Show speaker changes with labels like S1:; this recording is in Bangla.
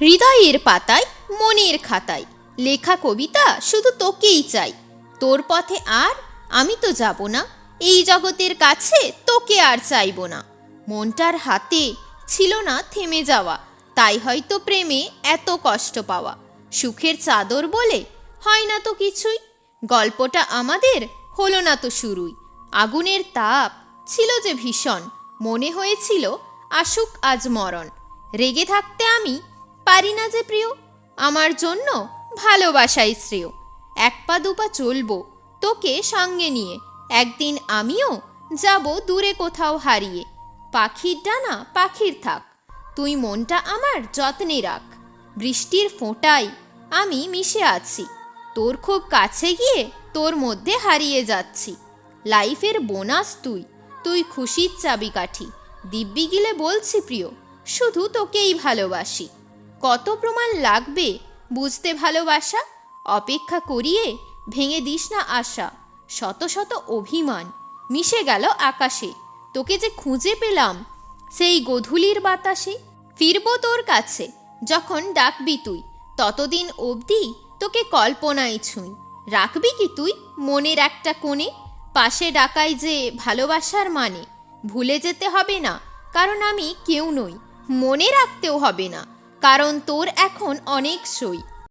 S1: হৃদয়ের পাতায়, মনের খাতায়। লেখা কবিতা শুধু তোকেই চাই। তোর পথে আর আমি তো যাব না। এই জগতের কাছে তোকে আর চাইব না। মনটার হাতে ছিল না থেমে যাওয়া। তাই হয়তো প্রেমে এত কষ্ট পাওয়া। সুখের চাদর বলে হয় না তো কিছুই। গল্পটা আমাদের হলো না তো শুরুই। আগুনের তাপ ছিল যে ভীষণ। মনে হয়েছিল, আসুক আজ মরণ। রেগে থাকতে আমি পারি না যে প্রিয়। আমার জন্য ভালোবাসাই শ্রেয়। এক পা দুপা চলবো তোকে সঙ্গে নিয়ে। একদিন আমিও যাব দূরে কোথাও হারিয়ে। পাখির ডানা পাখির থাক, তুই মনটা আমার যত্নে রাখ। বৃষ্টির ফোঁটায় আমি মিশে আছি, তোর খুব কাছে গিয়ে তোর মধ্যে হারিয়ে যাচ্ছি। লাইফের বোনাস তুই তুই খুশির চাবিকাঠি। দিব্যি গিলে বলছি প্রিয়, শুধু তোকেই ভালোবাসি। কত প্রমাণ লাগবে বুঝতে ভালোবাসা? অপেক্ষা করিয়ে ভেঙে দিস না আশা। শত শত অভিমান মিশে গেল আকাশে। তোকে যে খুঁজে পেলাম সেই গধূলির বাতাসে। ফিরবো তোর কাছে যখন ডাকবি তুই। ততদিন অবধি তোকে কল্পনায় ছুঁই। রাখবি কি তুই মনের একটা কোণে? পাশে ডাকাই যে ভালোবাসার মানে। ভুলে যেতে হবে না, কারণ আমি কেউ নই। মনে রাখতেও হবে না। কারণ তোর এখন অনেক সই।